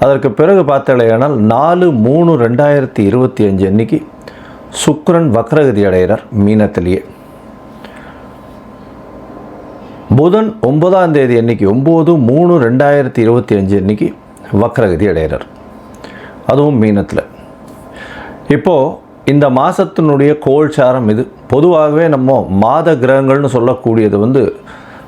அதற்கு பிறகு பார்த்தாலேயானால் நாலு மூணு ரெண்டாயிரத்தி இருபத்தி அஞ்சு அன்னைக்கு சுக்ரன் வக்ரகதி அடைகிறார் மீனத்திலேயே. புதன் ஒன்பதாம் தேதி அன்னைக்கு ஒம்பது மூணு ரெண்டாயிரத்தி இருபத்தி அஞ்சு அன்னைக்கு வக்ரகதி அடைகிறார். அதுவும் மீனத்தில். இப்போது இந்த மாதத்தினுடைய கோல்சாரம் இது. பொதுவாகவே நம்ம மாத கிரகங்கள்னு சொல்லக்கூடியது வந்து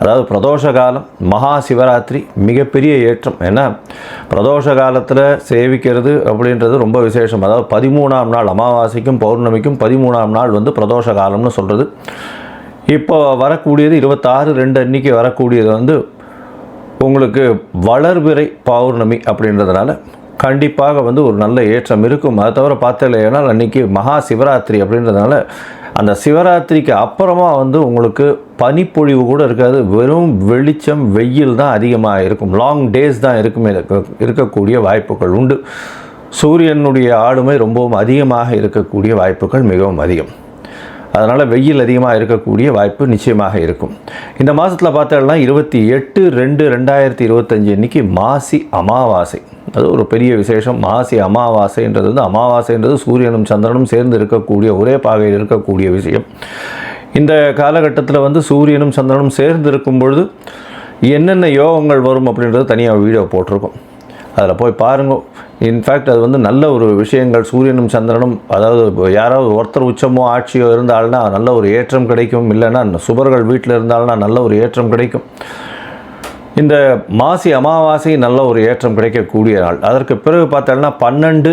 அதாவது பிரதோஷ காலம் மகா சிவராத்திரி மிகப்பெரிய ஏற்றம். ஏன்னா பிரதோஷ காலத்தில் சேவிக்கிறது அப்படின்றது ரொம்ப விசேஷம். அதாவது பதிமூணாம் நாள் அமாவாசைக்கும் பௌர்ணமிக்கும் பதிமூணாம் நாள் வந்து பிரதோஷ காலம்னு சொல்கிறது இப்போ வரக்கூடியது இருபத்தாறு ரெண்டு அன்னைக்கு வரக்கூடியது வந்து உங்களுக்கு வளர்பிறை பௌர்ணமி அப்படின்றதுனால கண்டிப்பாக வந்து ஒரு நல்ல ஏற்றம் இருக்கும். அதை தவிர பார்த்தலைன்னா அன்றைக்கி மகா சிவராத்திரி அப்படின்றதுனால அந்த சிவராத்திரிக்கு அப்புறமா வந்து உங்களுக்கு பனிப்பொழிவு கூட இருக்காது. வெறும் வெளிச்சம் வெயில் தான் அதிகமாக இருக்கும். லாங் டேஸ் தான் இருக்குமே. இருக்க- இருக்கக்கூடிய வாய்ப்புகள் உண்டு. சூரியனுடைய ஆளுமை ரொம்பவும் அதிகமாக இருக்கக்கூடிய வாய்ப்புகள் மிகவும் அதிகம். அதனால் வெயில் அதிகமாக இருக்கக்கூடிய வாய்ப்பு நிச்சயமாக இருக்கும். இந்த மாதத்தில் பார்த்தோம்னா இருபத்தி எட்டு ரெண்டு ரெண்டாயிரத்தி இருபத்தஞ்சி அன்னைக்கு மாசி அமாவாசை. அது ஒரு பெரிய விசேஷம். மாசி அமாவாசைன்றது வந்து அமாவாசைன்றது சூரியனும் சந்திரனும் சேர்ந்து இருக்கக்கூடிய ஒரே பாகையில் இருக்கக்கூடிய விஷயம். இந்த காலகட்டத்தில் வந்து சூரியனும் சந்திரனும் சேர்ந்து இருக்கும் பொழுது என்னென்ன யோகங்கள் வரும் அப்படின்றது தனியாக வீடியோ போட்டிருக்கோம். அதில் போய் பாருங்க. இன்ஃபேக்ட் அது வந்து நல்ல ஒரு விஷயங்கள். சூரியனும் சந்திரனும் அதாவது யாராவது ஒருத்தர் உச்சமோ ஆட்சியோ இருந்தால்னா நல்ல ஒரு ஏற்றம் கிடைக்கும். இல்லைன்னா சுபர்கள் வீட்டில் இருந்தால்னா நல்ல ஒரு ஏற்றம் கிடைக்கும். இந்த மாசி அமாவாசை நல்ல ஒரு ஏற்றம் கிடைக்கக்கூடிய நாள். அதற்கு பிறகு பார்த்தோம்னா பன்னெண்டு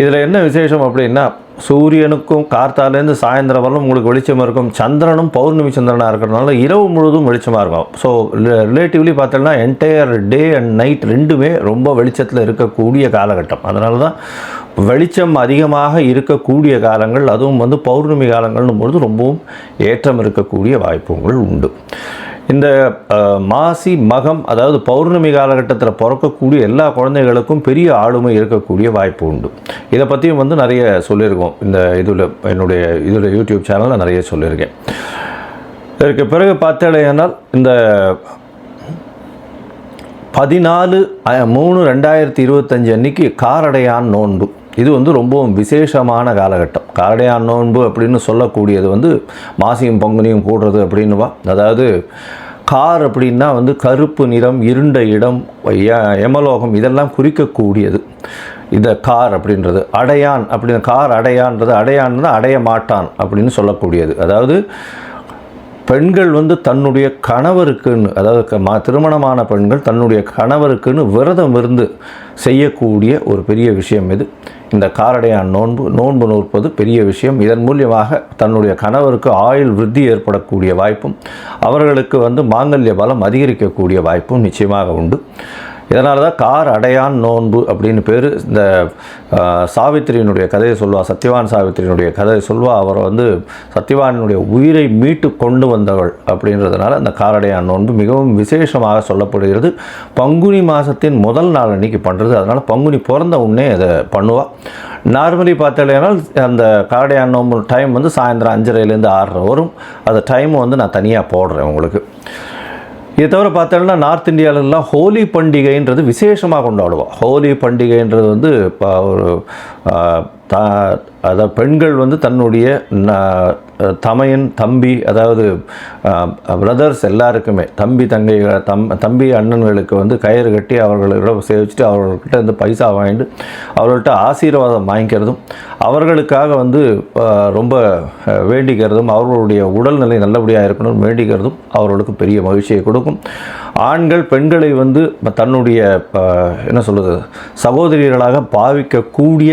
இதில் என்ன விசேஷம் அப்படின்னா சூரியனுக்கும் கார்த்தாலேருந்து சாயந்தரம் வரலும் உங்களுக்கு வெளிச்சம் இருக்கும். சந்திரனும் பௌர்ணமி சந்திரனாக இருக்கிறதுனால இரவு முழுவதும் வெளிச்சமாக இருக்கும். ஸோ ரிலேட்டிவ்லி பார்த்தோம்னா என்டையர் டே அண்ட் நைட் ரெண்டுமே ரொம்ப வெளிச்சத்தில் இருக்கக்கூடிய காலகட்டம். அதனால தான் வெளிச்சம் அதிகமாக இருக்கக்கூடிய காலங்கள் அதுவும் வந்து பௌர்ணமி காலங்கள்னும் பொழுது ரொம்பவும் ஏற்றம் இருக்கக்கூடிய வாய்ப்புகள் உண்டு. இந்த மாசி மகம் அதாவது பௌர்ணமி காலகட்டத்தில் பிறக்கக்கூடிய எல்லா குழந்தைகளுக்கும் பெரிய ஆளுமை இருக்கக்கூடிய வாய்ப்பு உண்டு. இதை பற்றியும் வந்து நிறைய சொல்லியிருக்கோம். இந்த இதில் என்னுடைய இதில் யூடியூப் சேனலில் நிறைய சொல்லியிருக்கேன். இதற்கு பிறகு பார்த்தேனால் இந்த பதினாலு மூணு ரெண்டாயிரத்தி இருபத்தஞ்சு அன்னைக்கு காரடையான் நோன்பு. இது வந்து ரொம்பவும் விசேஷமான காலகட்டம். காரடையா நோன்பு அப்படின்னு சொல்லக்கூடியது வந்து மாசியும் பொங்கனையும் கூடுறது அப்படின்னுவா. அதாவது கார் அப்படின்னா வந்து கருப்பு நிறம் இருண்ட இடம் ய- யமலோகம் இதெல்லாம் குறிக்கக்கூடியது. இந்த கார் அப்படின்றது. அடையான் அப்படின்னு கார் அடையான்றது அடையான்றது அடைய மாட்டான் அப்படின்னு சொல்லக்கூடியது. அதாவது பெண்கள் வந்து தன்னுடைய கணவருக்குன்னு அதாவது க- திருமணமான பெண்கள் தன்னுடைய கணவருக்குன்னு விரதம் இருந்து செய்யக்கூடிய ஒரு பெரிய விஷயம் இது. இந்த காரடையான் நோன்பு நோன்பு நோற்பது பெரிய விஷயம். இதன் மூலியமாக தன்னுடைய கணவருக்கு ஆயுள் விருத்தி ஏற்படக்கூடிய வாய்ப்பும் அவர்களுக்கு வந்து மாங்கல்ய பலம் அதிகரிக்கக்கூடிய வாய்ப்பும் நிச்சயமாக உண்டு. இதனால தான் கார் அடையான் நோன்பு அப்படின்னு பேர். இந்த சாவித்திரியினுடைய கதையை சொல்வா சத்யவான் சாவித்திரியினுடைய கதையை சொல்வா. அவர் வந்து சத்யவானுடைய உயிரை மீட்டு கொண்டு வந்தவள் அப்படின்றதுனால அந்த காரடையான் நோன்பு மிகவும் விசேஷமாக சொல்லப்படுகிறது. பங்குனி மாதத்தின் முதல் நாள் அன்னைக்கு பண்ணுறது அதனால் பங்குனி பிறந்த உடனே அதை பண்ணுவாள் நார்மலி பார்த்தாலேனால் அந்த காரடையான் நோன்பு டைம் வந்து சாயந்தரம் அஞ்சரைலேருந்து ஆறரை வரும். அந்த டைம் வந்து நான் தனியாக போடுறேன் உங்களுக்கு. இதை தவிர பார்த்தோம்னா நார்த் இந்தியாவிலலாம் ஹோலி பண்டிகைன்றது விசேஷமாக கொண்டாடுவோம். ஹோலி பண்டிகைன்றது வந்து இப்போ ஒரு த அதாவது பெண்கள் வந்து தன்னுடைய ந- தமையன் தம்பி அதாவது பிரதர்ஸ் எல்லாருக்குமே தம்பி தங்கை தம் தம்பி அண்ணன்களுக்கு வந்து கயிறு கட்டி அவர்களிடம் சேவிச்சுட்டு அவர்கள்கிட்ட வந்து பைசா வாங்கிட்டு அவர்கள்ட்ட ஆசீர்வாதம் வாங்கிக்கிறதும் அவர்களுக்காக வந்து ரொம்ப வேண்டிக்கிறதும் அவர்களுடைய உடல்நிலை நல்லபடியாக இருக்கணும்னு வேண்டிக்கிறதும் அவர்களுக்கு பெரிய மகிழ்ச்சியை கொடுக்கும். ஆண்கள் பெண்களை வந்து தன்னுடைய என்ன சொல்கிறது சகோதரிகளாக பாவிக்கக்கூடிய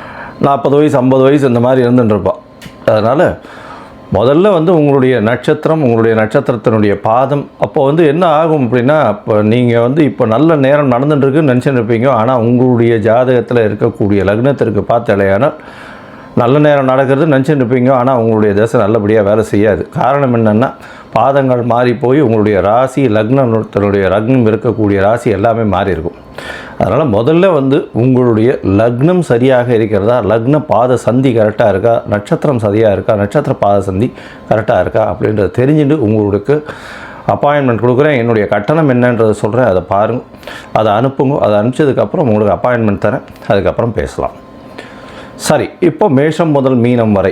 நாற்பது வயசு ஐம்பது வயசு இந்த மாதிரி இருந்துட்டுருப்பான் அதனால் முதல்ல வந்து உங்களுடைய நட்சத்திரம் உங்களுடைய நட்சத்திரத்தினுடைய பாதம் அப்போ வந்து என்ன ஆகும் அப்படின்னா இப்போ நீங்கள் வந்து இப்போ நல்ல நேரம் நடந்துட்டுருக்குன்னு நினச்சிட்டு இருப்பீங்க ஆனால் உங்களுடைய ஜாதகத்தில் இருக்கக்கூடிய லக்னத்திற்கு பார்த்தாலேயானால் நல்ல நேரம் நடக்கிறது நினச்சிட்டு இருப்பீங்க. ஆனால் உங்களுடைய தசை நல்லபடியாக வேலை செய்யாது. காரணம் என்னென்னா பாதங்கள் மாறி போய் உங்களுடைய ராசி லக்னத்தினுடைய லக்னம் இருக்கக்கூடிய ராசி எல்லாமே மாறி இருக்கும். அதனால் முதல்ல வந்து உங்களுடைய லக்னம் சரியாக இருக்கிறதா லக்ன பாத சந்தி கரெக்டாக இருக்கா நட்சத்திரம் சரியாக இருக்கா நட்சத்திர பாத சந்தி கரெக்டாக இருக்கா அப்படின்றத தெரிஞ்சுட்டு உங்களுக்கு அப்பாயின்மெண்ட் கொடுக்குறேன். என்னுடைய கட்டணம் என்னன்றதை சொல்கிறேன் அதை பாருங்கள் அதை அனுப்புங்க. அதை அனுப்பிச்சதுக்கப்புறம் உங்களுக்கு அப்பாயின்மெண்ட் தரேன். அதுக்கப்புறம் பேசலாம். சரி இப்போ மேஷம் முதல் மீனம் வரை.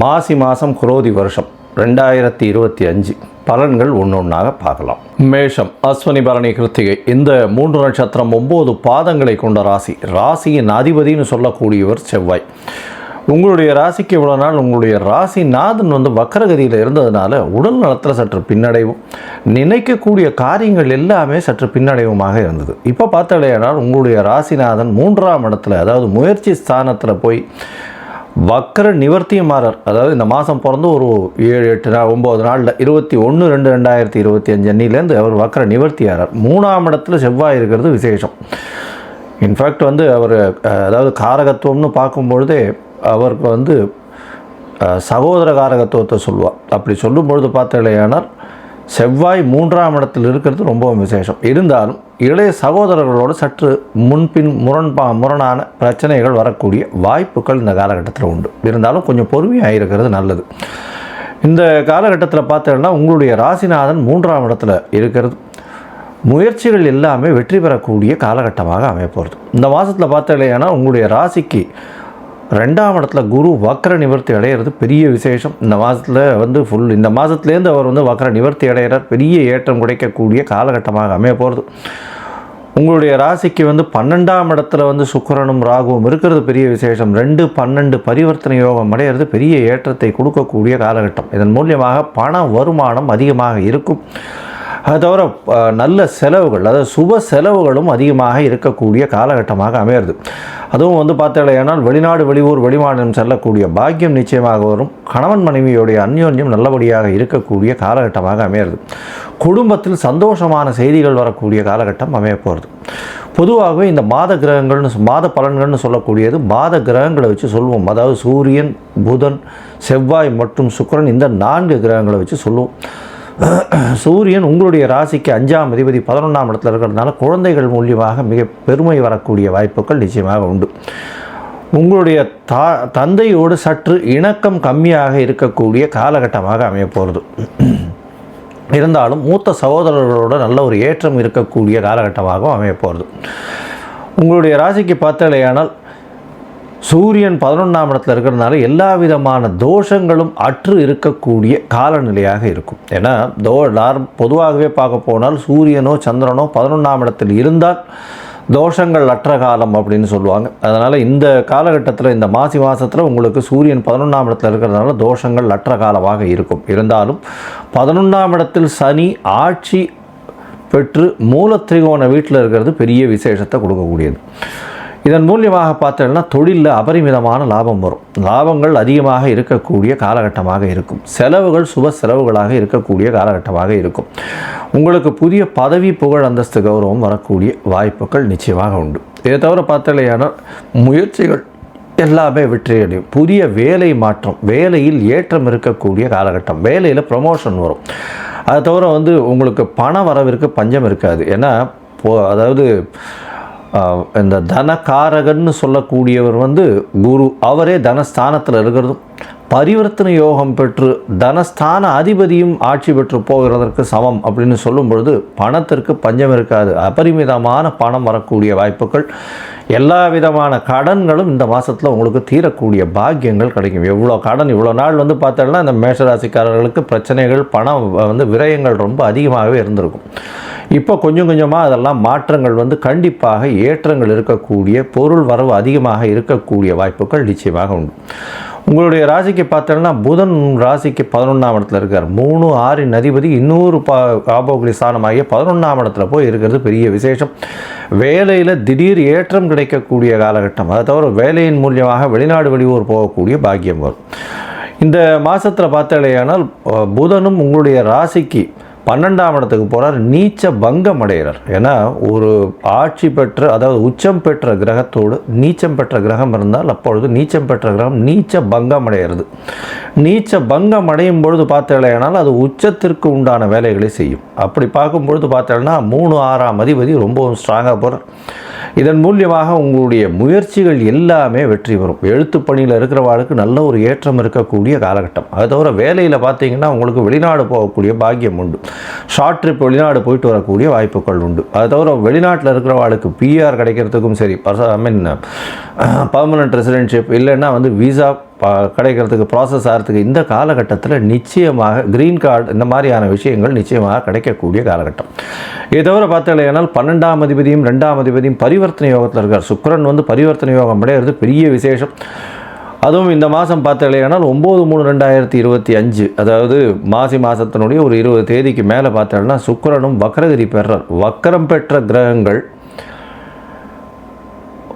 மாசி மாதம் குரோதி வருஷம் ரெண்டாயிரத்தி இருபத்தி அஞ்சு. பலன்கள் ஒன்று ஒன்றாக பார்க்கலாம். மேஷம் அஸ்வினி பரணி கிருத்திகை. இந்த மூன்று நட்சத்திரம் ஒம்பது பாதங்களை கொண்ட ராசி. ராசியின் அதிபதினு சொல்லக்கூடியவர் செவ்வாய். உங்களுடைய ராசிக்கு இவ்வளோ நாள் உங்களுடைய ராசி நாதன் வந்து வக்கரகதியில் இருந்ததுனால உடல் நலத்தில் சற்று பின்னடைவும். நினைக்கக்கூடிய காரியங்கள் எல்லாமே சற்று பின்னடைவுமாக இருந்தது. இப்போ பார்த்தாலேயானால் உங்களுடைய ராசிநாதன் மூன்றாம் இடத்துல அதாவது முயற்சி ஸ்தானத்தில் போய் வக்கர நிவர்த்தியமாரர் அதாவது இந்த மாதம் பிறந்து ஒரு ஏழு எட்டு நாள் ஒம்பது நாளில் இருபத்தி ஒன்று ரெண்டு ரெண்டாயிரத்தி இருபத்தி அஞ்சு அன்னிலேருந்து அவர் வக்கர நிவர்த்தியாரர் மூணாம் இடத்துல செவ்வாய் இருக்கிறது விசேஷம். இன்ஃபேக்ட் வந்து அவர் அதாவது காரகத்துவம்னு பார்க்கும்பொழுதே அவருக்கு வந்து சகோதர காரகத்துவத்தை சொல்லுவாள் அப்படி சொல்லும் பொழுது பார்த்தாலேயானால் செவ்வாய் மூன்றாம் இடத்தில் இருக்கிறது ரொம்பவும் விசேஷம். இருந்தாலும் இளைய சகோதரர்களோடு சற்று முன்பின் முரண்பா முரணான பிரச்சனைகள் வரக்கூடிய வாய்ப்புகள் இந்த காலகட்டத்தில் உண்டு. இருந்தாலும் கொஞ்சம் பொறுமையாக இருக்கிறது நல்லது. இந்த காலகட்டத்தில் பார்த்தோம்னா உங்களுடைய ராசிநாதன் மூன்றாம் இடத்துல இருக்கிறது. முயற்சிகள் எல்லாமே வெற்றி பெறக்கூடிய காலகட்டமாக அமையப்போகிறது. இந்த மாதத்தில் பார்த்தீங்கன்னா உங்களுடைய ராசிக்கு ரெண்டாம் இடத்துல குரு வக்கர நிவர்த்தி அடையிறது பெரிய விசேஷம். இந்த மாதத்தில் வந்து ஃபுல் இந்த மாதத்துலேருந்து அவர் வந்து வக்கர நிவர்த்தி அடைகிறார் பெரிய ஏற்றம் கிடைக்கக்கூடிய காலகட்டமாக அமைய போகிறது உங்களுடைய ராசிக்கு வந்து பன்னெண்டாம் இடத்துல வந்து சுக்கிரனும் ராகுவும் இருக்கிறது பெரிய விசேஷம். ரெண்டு பன்னெண்டு பரிவர்த்தனை யோகம் அடையிறது பெரிய ஏற்றத்தை கொடுக்கக்கூடிய காலகட்டம். இதன் மூலியமாக பண வருமானம் அதிகமாக இருக்கும். அது தவிர நல்ல செலவுகள் அதாவது சுப செலவுகளும் அதிகமாக இருக்கக்கூடிய காலகட்டமாக அமையிறது. அதுவும் வந்து பார்த்தாலேயானால் வெளிநாடு வெளியூர் வெளிமாநிலம் செல்லக்கூடிய பாக்கியம் நிச்சயமாக வரும். கணவன் மனைவியுடைய அந்யோன்யம் நல்லபடியாக இருக்கக்கூடிய காலகட்டமாக அமையிறது. குடும்பத்தில் சந்தோஷமான செய்திகள் வரக்கூடிய காலகட்டம் அமைய போகிறது பொதுவாகவே இந்த மாத கிரகங்கள்னு மாத பலன்கள்னு சொல்லக்கூடியது மாத கிரகங்களை வச்சு சொல்லுவோம் அதாவது சூரியன் புதன் செவ்வாய் மற்றும் சுக்கிரன் இந்த நான்கு கிரகங்களை வச்சு சொல்லுவோம் சூரியன் உங்களுடைய ராசிக்கு அஞ்சாம் அதிபதி பதினொன்றாம் இடத்துல இருக்கிறதுனால குழந்தைகள் மூலியமாக மிக பெருமை வரக்கூடிய வாய்ப்புகள் நிச்சயமாக உண்டு. உங்களுடைய தா தந்தையோடு சற்று இணக்கம் கம்மியாக இருக்கக்கூடிய காலகட்டமாக அமையப்போகிறது இருந்தாலும் மூத்த சகோதரர்களோட நல்ல ஒரு ஏற்றம் இருக்கக்கூடிய காலகட்டமாகவும் அமையப்போகிறது உங்களுடைய ராசிக்கு பார்த்தலையானால் சூரியன் பதினொன்றாம் இடத்துல இருக்கிறதுனால எல்லா விதமான தோஷங்களும் அற்று இருக்கக்கூடிய காலநிலையாக இருக்கும். ஏன்னா தோ நார்- பொதுவாகவே பார்க்க போனால் சூரியனோ சந்திரனோ பதினொன்றாம் இடத்தில் இருந்தால் தோஷங்கள் அற்ற காலம் அப்படின்னு சொல்லுவாங்க. அதனால் இந்த காலகட்டத்தில் இந்த மாசி மாதத்தில் உங்களுக்கு சூரியன் பதினொன்றாம் இடத்துல இருக்கிறதுனால தோஷங்கள் அற்ற காலமாக இருக்கும். இருந்தாலும் பதினொன்றாம் இடத்தில் சனி ஆட்சி பெற்று மூலத்திரிகோண வீட்டில் இருக்கிறது பெரிய விசேஷத்தை கொடுக்கக்கூடியது. இதன் மூலியமாக பார்த்தோம்னா தொழிலில் அபரிமிதமான லாபம் வரும். லாபங்கள் அதிகமாக இருக்கக்கூடிய காலகட்டமாக இருக்கும். செலவுகள் சுப செலவுகளாக இருக்கக்கூடிய காலகட்டமாக இருக்கும். உங்களுக்கு புதிய பதவி புகழ் அந்தஸ்து கௌரவம் வரக்கூடிய வாய்ப்புகள் நிச்சயமாக உண்டு. இதை தவிர பார்த்தலையான முயற்சிகள் எல்லாமே வெற்றியடையும் புதிய வேலை மாற்றம் வேலையில் ஏற்றம் இருக்கக்கூடிய காலகட்டம் வேலையில் ப்ரமோஷன் வரும். அதை தவிர வந்து உங்களுக்கு பண வரவிற்கு பஞ்சம் இருக்காது. ஏன்னா போ அதாவது இந்த தனகாரகன்னு சொல்லக்கூடியவர் வந்து குரு. அவரே தனஸ்தானத்தில் இருக்கிறதும் பரிவர்த்தனை யோகம் பெற்று தனஸ்தான அதிபதியும் ஆட்சி பெற்று போகிறதற்கு சமம் அப்படின்னு சொல்லும் பொழுது பணத்திற்கு பஞ்சம் இருக்காது. அபரிமிதமான பணம் வரக்கூடிய வாய்ப்புகள் எல்லா விதமான கடன்களும் இந்த மாதத்தில் உங்களுக்கு தீரக்கூடிய பாக்கியங்கள் கிடைக்கும். எவ்வளோ கடன் இவ்வளோ நாள் வந்து பார்த்தோம்னா இந்த மேஷராசிக்காரர்களுக்கு பிரச்சனைகள் பணம் வந்து விரயங்கள் ரொம்ப அதிகமாகவே இருந்திருக்கும். இப்போ கொஞ்சம் கொஞ்சமாக அதெல்லாம் மாற்றங்கள் வந்து கண்டிப்பாக ஏற்றங்கள் இருக்கக்கூடிய பொருள் வரவு அதிகமாக இருக்கக்கூடிய வாய்ப்புகள் நிச்சயமாக உண்டு. உங்களுடைய ராசிக்கு பார்த்தோம்னா புதன் ராசிக்கு பதினொன்றாம் இடத்துல இருக்கார். மூணு ஆறின் அதிபதி இன்னொரு பா காபோகுலி ஸ்தானமாகிய பதினொன்றாம் இடத்துல போய் இருக்கிறது பெரிய விசேஷம். வேலையில் திடீர் ஏற்றம் கிடைக்கக்கூடிய காலகட்டம். அதை தவிர வேலையின் மூலியமாக வெளிநாடு வெளியூர் போகக்கூடிய பாக்கியம் வரும். இந்த மாதத்தில் பார்த்தாலேயானால் புதனும் உங்களுடைய ராசிக்கு பன்னெண்டாம் இடத்துக்கு போகிறார் நீச்ச பங்கம் அடைகிறார் ஏன்னா ஒரு ஆட்சி பெற்ற அதாவது உச்சம் பெற்ற கிரகத்தோடு நீச்சம் பெற்ற கிரகம் இருந்தால் அப்பொழுது நீச்சம் பெற்ற கிரகம் நீச்ச பங்கம் அடைகிறது நீச்ச பங்கம் அடையும் பொழுது பார்த்தேனால் அது உச்சத்திற்கு உண்டான வேலைகளை செய்யும். அப்படி பார்க்கும் பொழுது பார்த்தேன்னா மூணு ஆறாம் அதிபதி ரொம்பவும் ஸ்ட்ராங்காக போகிறார் இதன் மூலியமாக உங்களுடைய முயற்சிகள் எல்லாமே வெற்றி பெறும். எழுத்து பணியில் இருக்கிறவாளுக்கு நல்ல ஒரு ஏற்றம் இருக்கக்கூடிய காலகட்டம். அது தவிர வேலையில் பார்த்தீங்கன்னா உங்களுக்கு வெளிநாடு போகக்கூடிய பாக்கியம் உண்டு. ஷார்ட் ட்ரிப் வெளிநாடு போயிட்டு வரக்கூடிய வாய்ப்புகள் உண்டு. அது தவிர வெளிநாட்டில் இருக்கிறவாளுக்கு பிஆர் கிடைக்கிறதுக்கும் சரி. ஐ மீன் பர்மனன்ட் ரெசிடென்ஷிப் இல்லைன்னா வந்து விசா கிடைக்கிறதுக்கு ப்ராசஸ் ஆகிறதுக்கு இந்த காலகட்டத்தில் நிச்சயமாக க்ரீன் கார்டு இந்த மாதிரியான விஷயங்கள் நிச்சயமாக கிடைக்கக்கூடிய காலகட்டம். இதை தவிர பார்த்தீங்கன்னா பன்னெண்டாம் அதிபதியும் ரெண்டாம் அதிபதியும் பரிவர்த்தனை யோகத்தில் இருக்கார். சுக்கரன் வந்து பரிவர்த்தனை யோகம் அடையிறது பெரிய விசேஷம். அதுவும் இந்த மாதம் பார்த்தீங்கன்னா ஒம்பது மூணு ரெண்டாயிரத்தி இருபத்தி அஞ்சு அதாவது மாசி மாதத்தினுடைய ஒரு இருபது தேதிக்கு மேலே பார்த்தாலும் சுக்கரனும் வக்ரகிரி பெறார் வக்கரம் பெற்ற கிரகங்கள்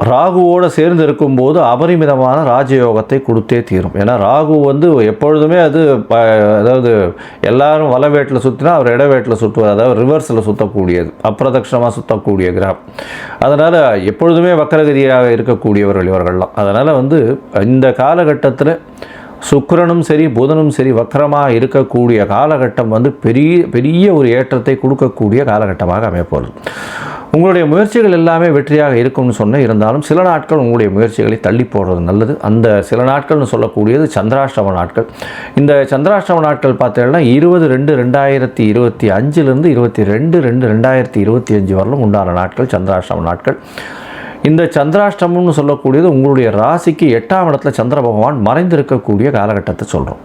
ராகுவோடு சேர்ந்து இருக்கும்போது அபரிமிதமான ராஜயோகத்தை கொடுத்தே தீரும். ஏன்னா ராகு வந்து எப்பொழுதுமே அது ப- அதாவது எல்லாரும் வலவேட்டில் சுற்றினா அவர் இடவேட்டில் சுற்றுவார் அதாவது ரிவர்ஸில் சுற்றக்கூடியது அப்பிரதட்சணமாக சுற்றக்கூடிய கிரகம். அதனால் எப்பொழுதுமே வக்கரகிரியாக இருக்கக்கூடியவர்கள் இவர்கள்லாம். அதனால் வந்து இந்த காலகட்டத்தில் சுக்கிரனும் சரி புதனும் சரி வக்கரமாக இருக்கக்கூடிய காலகட்டம் வந்து பெரிய பெரிய ஒரு ஏற்றத்தை கொடுக்கக்கூடிய காலகட்டமாக அமையப்போகுது. உங்களுடைய முயற்சிகள் எல்லாமே வெற்றியாக இருக்கும்னு சொன்ன இருந்தாலும் சில நாட்கள் உங்களுடைய முயற்சிகளை தள்ளி போடுறது நல்லது. அந்த சில நாட்கள்னு சொல்லக்கூடியது சந்திராஷ்டம நாட்கள். இந்த சந்திராஷ்டம நாட்கள் பார்த்தீங்கன்னா இருபது ரெண்டு ரெண்டாயிரத்தி இருபத்தி அஞ்சுலேருந்து இருபத்தி ரெண்டு ரெண்டு ரெண்டாயிரத்தி இருபத்தி அஞ்சு வரலும் உண்டான நாட்கள் சந்திராஷ்டம நாட்கள். இந்த சந்திராஷ்டமம்னு சொல்லக்கூடியது உங்களுடைய ராசிக்கு எட்டாம் இடத்துல சந்திர பகவான் மறைந்திருக்கக்கூடிய காலகட்டத்தை சொல்கிறோம்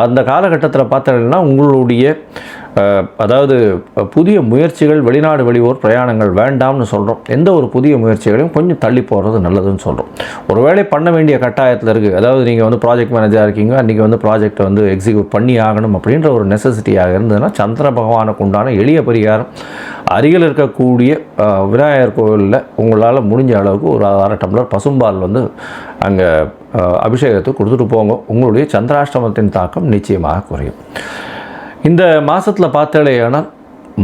அந்த காலகட்டத்தில் பார்த்தீங்கன்னா உங்களுடைய அதாவது புதிய முயற்சிகள் வெளிநாடு வெளியூர் பிரயாணங்கள் வேண்டாம்னு சொல்கிறோம் எந்த ஒரு புதிய முயற்சிகளையும் கொஞ்சம் தள்ளி போகிறது நல்லதுன்னு சொல்கிறோம் ஒரு வேலை பண்ண வேண்டிய கட்டாயத்தில் இருக்குது அதாவது நீங்கள் வந்து ப்ராஜெக்ட் மேனேஜராக இருக்கீங்க. அன்றைக்கி வந்து ப்ராஜெக்டை வந்து எக்ஸிக்யூட் பண்ணி ஆகணும் அப்படின்ற ஒரு நெசசிட்டியாக இருந்ததுன்னா சந்திர பகவானுக்கு உண்டான எளிய பரிகாரம் அருகில் இருக்கக்கூடிய விநாயகர் கோவிலில் உங்களால் முடிஞ்ச அளவுக்கு ஒரு அரை டம்ளர் பசும்பால் வந்து அங்கே அபிஷேகத்தை கொடுத்துட்டு போங்க. உங்களுடைய சந்திராஷ்டமத்தின் தாக்கம் நிச்சயமாக குறையும். இந்த மாதத்தில் பார்த்தாலேயானால்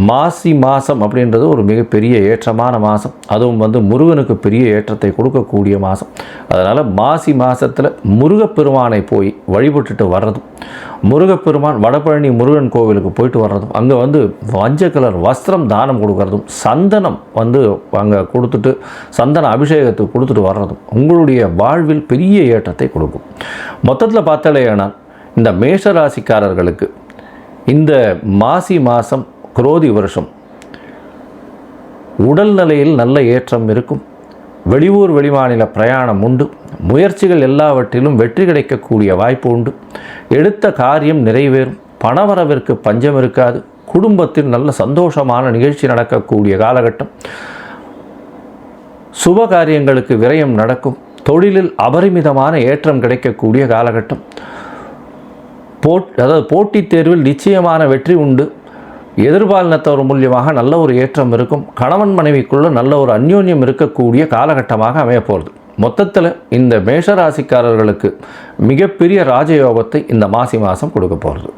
மாசி மாதம் அப்படின்றது ஒரு மிகப்பெரிய ஏற்றமான மாதம் அதுவும் வந்து முருகனுக்கு பெரிய ஏற்றத்தை கொடுக்கக்கூடிய மாதம் அதனால் மாசி மாதத்தில் முருகப்பெருமானை போய் வழிபட்டுட்டு வர்றதும் முருகப்பெருமான் வடபழனி முருகன் கோவிலுக்கு போயிட்டு வர்றதும் அங்கே வந்து மஞ்சள் கலர் வஸ்திரம் தானம் கொடுக்கறதும் சந்தனம் வந்து அங்கே கொடுத்துட்டு சந்தன அபிஷேகத்துக்கு கொடுத்துட்டு வர்றதும் உங்களுடைய வாழ்வில் பெரிய ஏற்றத்தை கொடுக்கும். மொத்தத்தில் பார்த்தாலேயானால் இந்த மேஷ ராசிக்காரர்களுக்கு இந்த மாசி மாதம் குரோதி வருஷம் உடல்நிலையில் நல்ல ஏற்றம் இருக்கும். வெளியூர் வெளிமாநில பிரயாணம் உண்டு. முயற்சிகள் எல்லாவற்றிலும் வெற்றி கிடைக்கக்கூடிய வாய்ப்பு உண்டு. எடுத்த காரியம் நிறைவேறும். பணவரவிற்கு பஞ்சம் இருக்காது. குடும்பத்தில் நல்ல சந்தோஷமான நிகழ்ச்சி நடக்கக்கூடிய காலகட்டம். சுப காரியங்களுக்கு விரயம் நடக்கும். தொழிலில் அபரிமிதமான ஏற்றம் கிடைக்கக்கூடிய காலகட்டம். போட் அதாவது போட்டித் தேர்வில் நிச்சயமான வெற்றி உண்டு. எதிர்பாலினத்தவர் மூலியமாக நல்ல ஒரு ஏற்றம் இருக்கும். கணவன் மனைவிக்குள்ளே நல்ல ஒரு அந்யோன்யம் இருக்கக்கூடிய காலகட்டமாக அமையப்போகிறது மொத்தத்தில் இந்த மேஷராசிக்காரர்களுக்கு மிகப்பெரிய ராஜயோகத்தை இந்த மாசி மாதம் கொடுக்க போகிறது